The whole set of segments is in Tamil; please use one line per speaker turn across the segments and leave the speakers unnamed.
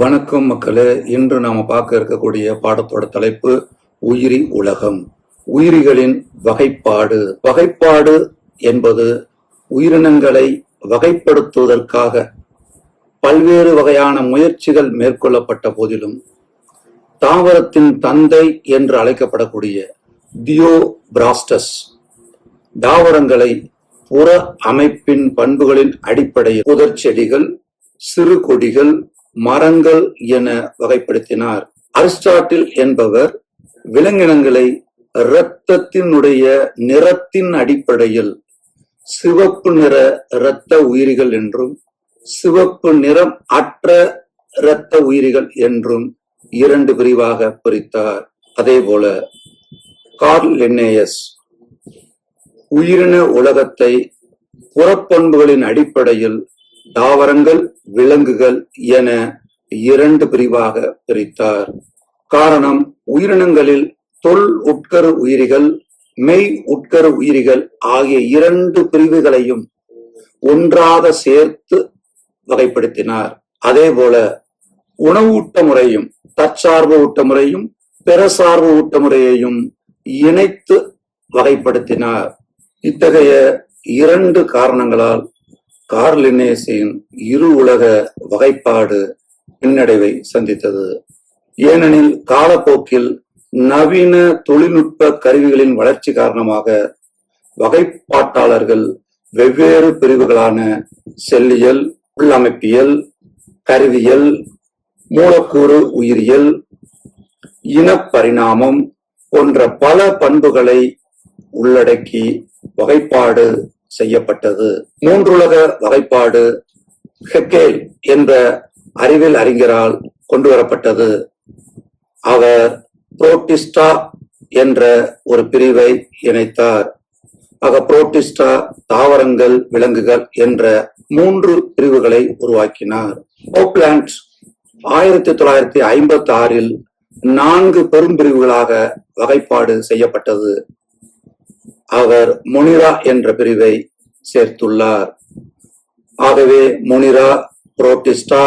வணக்கம் மக்களே. இன்று நாம பார்க்க இருக்கக்கூடிய பாடத்தோட தலைப்பு உயிரி உலகம். உயிரிகளின் வகைப்பாடு. வகைப்பாடு என்பது உயிரினங்களை வகைப்படுத்துவதற்காக பல்வேறு வகையான முயற்சிகள் மேற்கொள்ளப்பட்ட போதிலும் தாவரத்தின் தந்தை என்று அழைக்கப்படக்கூடிய தியோ பிராஸ்டஸ் தாவரங்களை புற அமைப்பின் பண்புகளின் அடிப்படையில் புதர் செடிகள் சிறு கொடிகள் மரங்கள் என வகைப்படுத்தினார். அரிஸ்டாட்டில் என்பவர் விலங்கினங்களை இரத்தத்தினுடைய நிறத்தின் அடிப்படையில் சிவப்பு நிற இரத்த உயிரிகள் என்றும் சிவப்பு நிறம் அற்ற இரத்த உயிரிகள் என்றும் இரண்டு பிரிவாக பிரித்தார். அதேபோல கார்ல் லின்னேயஸ் உயிரின உலகத்தை புறப்பண்புகளின் அடிப்படையில் தாவரங்கள் விலங்குகள் என இரண்டு பிரிவாக பிரித்தார். காரணம் உயிரினங்களில் தொல் உட்கரு உயிரிகள் மெய் உட்கரு உயிரிகள் ஆகிய இரண்டு பிரிவுகளையும் ஒன்றாக சேர்த்து வகைப்படுத்தினார். அதே போல உணவூட்ட முறையும் தற்சார்பு ஊட்ட முறையும் பிறசார்பு ஊட்ட முறையையும் இணைத்து வகைப்படுத்தினார். இத்தகைய இரண்டு காரணங்களால் கார்லினேசியின் இரு உலக வகைப்பாடு பின்னடைவை சந்தித்தது. ஏனெனில் காலப்போக்கில் நவீன தொழில்நுட்ப கருவிகளின் வளர்ச்சி காரணமாக வகைப்பாட்டாளர்கள் வெவ்வேறு பிரிவுகளான செல்லியல் உள்ளமைப்பியல் கருவியல் மூலக்கூறு உயிரியல் இனப்பரிணாமம் போன்ற பல பண்புகளை உள்ளடக்கி வகைப்பாடு செய்யப்பட்டது. மூன்றுலக வகைப்பாடு ஹெக்கேல் என்ற அறிவியல் அறிஞரால் கொண்டு வரப்பட்டது அவர் புரோட்டிஸ்டா என்ற ஒரு பிரிவை இணைத்தார். ஆக புரோட்டிஸ்டா தாவரங்கள் விலங்குகள் என்ற மூன்று பிரிவுகளை உருவாக்கினார். ஓக்லாண்ட் ஆயிரத்தி தொள்ளாயிரத்தி ஐம்பத்தி ஆறில் நான்கு பெரும் பிரிவுகளாக வகைப்பாடு செய்யப்பட்டது. அவர் மொனிரா என்ற பிரிவை சேர்த்துள்ளார். ஆகவே மொனிரா புரோட்டிஸ்டா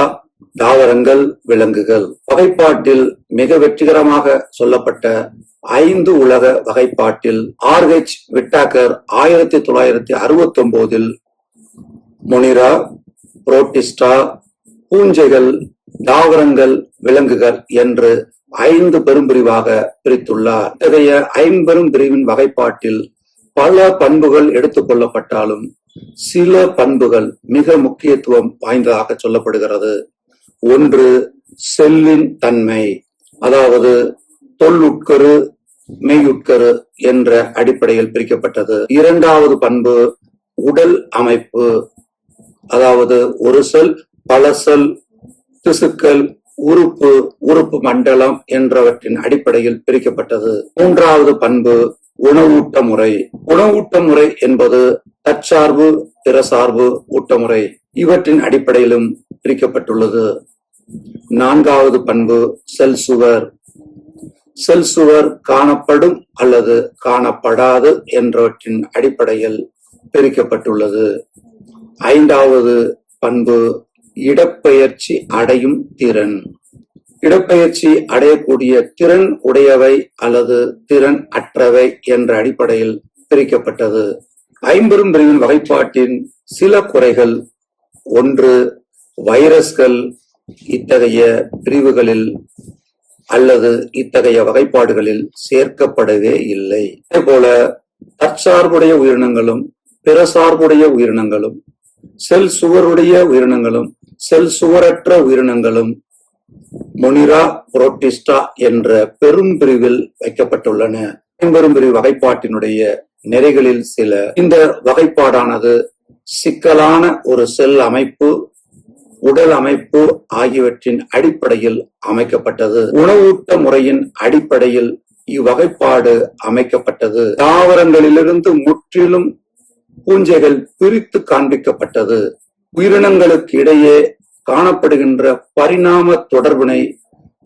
தாவரங்கள் விலங்குகள். வகைப்பாட்டில் மிக வெற்றிகரமாக சொல்லப்பட்ட ஐந்து உலக வகைப்பாட்டில் ஆர்ஹெச் விட்டாக்கர் ஆயிரத்தி தொள்ளாயிரத்தி அறுபத்தி ஒன்பதில் மொனிரா புரோட்டிஸ்டா பூஞ்சைகள் தாவரங்கள் விலங்குகள் என்று ஐந்து பெரும்பிரிவாக பிரித்துள்ளார். இத்தகைய ஐம்பெரும் பிரிவின் வகைப்பாட்டில் பல பண்புகள் எடுத்துக் கொள்ளப்பட்டாலும் சில பண்புகள் மிக முக்கியத்துவம் வாய்ந்ததாக சொல்லப்படுகிறது. ஒன்று செல்லின் தன்மை அதாவது தொல்லுட்கரு மெய்யுட்கரு என்ற அடிப்படையில் பிரிக்கப்பட்டது. இரண்டாவது பண்பு உடல் அமைப்பு அதாவது ஒரு செல் பல செல் திசுக்கள் உறுப்பு உறுப்பு மண்டலம் என்றவற்றின் அடிப்படையில் பிரிக்கப்பட்டது. மூன்றாவது பண்பு உணவூட்ட முறை. உணவூட்ட முறை என்பது தற்சார்பு பிறசார்பு ஊட்டமுறை. இவற்றின் அடிப்படையிலும் பிரிக்கப்பட்டுள்ளது. நான்காவது பண்பு செல் சுவர். செல் சுவர் காணப்படும் அல்லது காணப்படாது என்றவற்றின் அடிப்படையில் பிரிக்கப்பட்டுள்ளது. ஐந்தாவது பண்பு இடப்பெயர்ச்சி அடையும் திறன். இடப்பெயர்ச்சி அடையக்கூடிய திறன் உடையவை அல்லது திறன் அற்றவை என்ற அடிப்படையில் பிரிக்கப்பட்டது. ஐம்பெரும் பிரிவின் வகைப்பாட்டின் சில குறைகள் ஒன்று வைரஸ்கள் இத்தகைய பிரிவுகளில் அல்லது இத்தகைய வகைப்பாடுகளில் சேர்க்கப்படவே இல்லை. அதே போல தற்சார்புடைய உயிரினங்களும் பிற சார்புடைய உயிரினங்களும் செல் சுவருடைய உயிரினங்களும் செல் சுவரற்ற உயிரினங்களும் மொனிரா புரோட்டிஸ்டா என்ற பெரும் பிரிவில் வைக்கப்பட்டுள்ளன. பெரும் பிரிவு வகைப்பாட்டினுடைய நெறிகளில் சில. இந்த வகைப்பாடானது சிக்கலான ஒரு செல் அமைப்பு உடல் அமைப்பு ஆகியவற்றின் அடிப்படையில் அமைக்கப்பட்டது. உணவூட்ட முறையின் அடிப்படையில் இவ்வகைப்பாடு அமைக்கப்பட்டது. தாவரங்களிலிருந்து முற்றிலும் பூஞ்சைகள் பிரித்து காண்பிக்கப்பட்டது. உயிரினங்களுக்கு இடையே காணப்படுகின்ற பரிணாம தொடர்பினை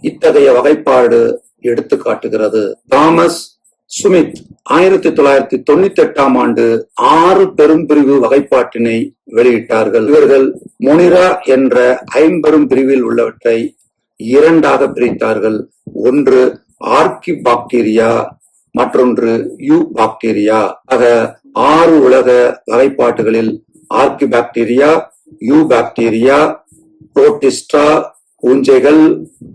இத்தகைய வகைப்பாடு எடுத்து காட்டுகிறது தாமஸ் சுமித் ஆயிரத்தி தொள்ளாயிரத்தி தொண்ணூத்தி எட்டாம் ஆண்டு ஆறு பெரும் பிரிவு வகைப்பாட்டினை வெளியிட்டார்கள். இவர்கள் முனிரா என்ற ஐம்பெரும் பிரிவில் உள்ளவற்றை இரண்டாக பிரித்தார்கள். ஒன்று ஆர்கி பாக்டீரியா மற்றொன்று யூ பாக்டீரியா ஆக ஆறு உலக வகைப்பாட்டுகளில் archaebacteria eubacteria protista பூஞ்சைகள்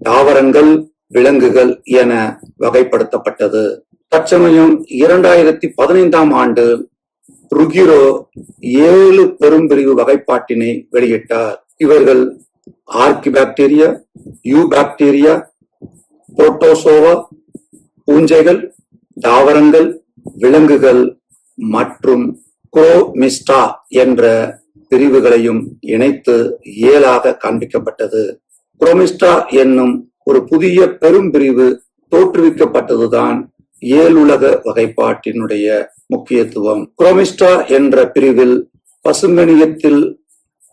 தாவரங்கள் விலங்குகள் என வகைப்படுத்தப்பட்டது. தற்சமயம் இரண்டாயிரத்தி பதினைந்தாம் ஆண்டு ருகிரோ ஏழு பெரும்பிரிவு வகைப்பாட்டினை வெளியிட்டார். இவர்கள் archaebacteria eubacteria protozoa பூஞ்சைகள் தாவரங்கள் விலங்குகள் மற்றும் குரோமிஸ்டா என்ற பிரிவுகளையும் இணைத்து இயலாக காண்பிக்கப்பட்டது. குரோமிஸ்டா என்னும் ஒரு புதிய பெரும் பிரிவு தோற்றுவிக்கப்பட்டதுதான் ஏழுலக வகைப்பாட்டினுடைய முக்கியத்துவம். குரோமிஸ்டா என்ற பிரிவில் பசுங்கணியத்தில்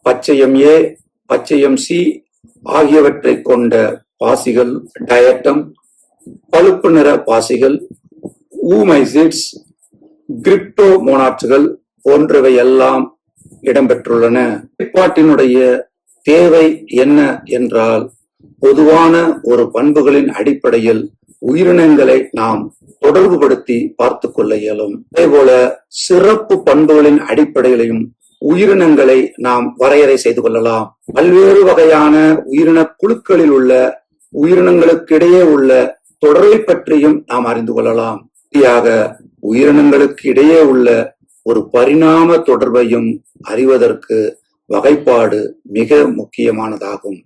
பச்சையம் ஏ பச்சையம் சி ஆகியவற்றை கொண்ட பாசிகள் டயட்டம் பழுப்பு நிற பாசிகள் ஊமைசிட்ஸ் கிரிப்டோமோனாட்கள் போன்றவை எல்லாம் இடம்பெற்றுள்ளன. வகைப்பாட்டினுடைய தேவை என்ன என்றால் பொதுவான ஒரு பண்புகளின் அடிப்படையில் உயிரினங்களை நாம் தொடர்புபடுத்தி பார்த்து கொள்ள இயலும். அதேபோல சிறப்பு பண்புகளின் அடிப்படையிலையும் உயிரினங்களை நாம் வரையறை செய்து கொள்ளலாம். பல்வேறு வகையான உயிரின குழுக்களில் உள்ள உயிரினங்களுக்கிடையே உள்ள தொடர்பை பற்றியும் நாம் அறிந்து கொள்ளலாம். இறுதியாக உயிரினங்களுக்கு இடையே உள்ள ஒரு பரிணாம தொடர்பையும் அறிவதற்கு வகைப்பாடு மிக முக்கியமானதாகும்.